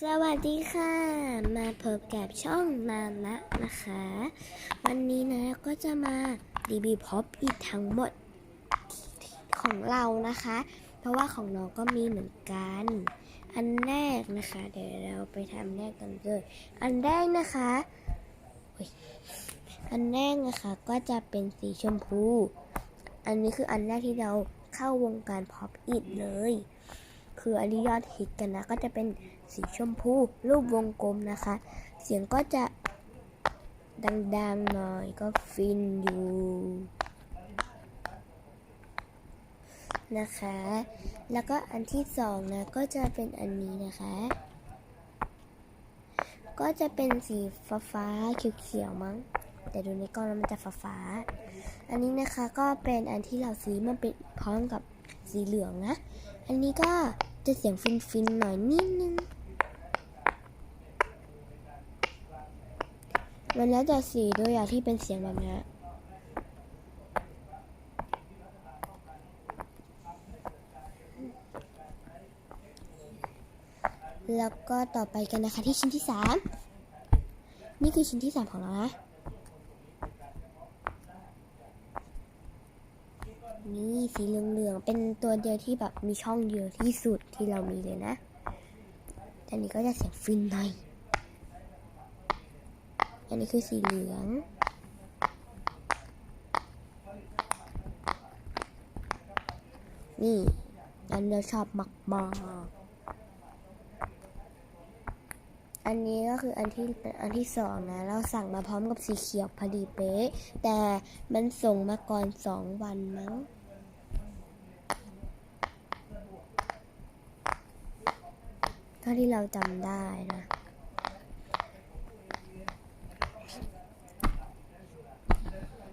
สวัสดีค่ะ มาพบกับช่องมามะนะคะ วันนี้นะก็จะมารีวิวพ็อปอีกทั้งหมดของเรานะคะ เพราะว่าของน้องก็มีเหมือนกัน อันแรกนะคะ เดี๋ยวเราไปทำแรกกันเลย อันแรกนะคะ อันแรกนะคะก็จะเป็นสีชมพู อันนี้คืออันแรกที่เราเข้าวงการพ็อปอีทเลย คืออันที่ยอดฮิตกันนะ ก็จะเป็นสีชมพูรูปวงกลมนะคะ เสียงก็จะดังๆหน่อยก็ฟินอยู่นะคะ แล้วก็อันที่สองนะ ก็จะเป็นอันนี้นะคะ ก็จะเป็นสีฟ้าฟ้าเขียวๆมั้ง แต่ดูในกล้องแล้วมันจะฟ้าฟ้า อันนี้นะคะก็เป็นอันที่เราซื้อมาเป็นพร้อมกับสีเหลืองนะ อันนี้ก็จะเสียงฟินๆหน่อยนิดนึง มันแล้วแต่สีด้วยอะที่เป็นเสียงแบบนี้แล้วก็ต่อไปกันนะคะที่ชิ้นที่สามนี่คือชิ้นที่สามของเรานะ นี่สีเหลืองๆเป็นตัวเดียวที่แบบมีช่องเยอะที่สุดที่เรามีเลยนะอันนี้ก็จะเสียงฟินหน่อยอันนี้คือสีเหลืองนี่อันนี้เราชอบมากๆอันนี้ก็คืออันที่เป็นอันที่สองนะ เราสั่งมาพร้อมกับสีเขียวพอดีเป๊ะ แต่มันส่งมาก่อนสองวันมั้ง เท่าที่เราจำได้นะ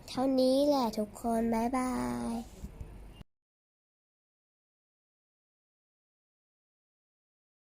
เท่านี้แหละทุกคน บ๊ายบาย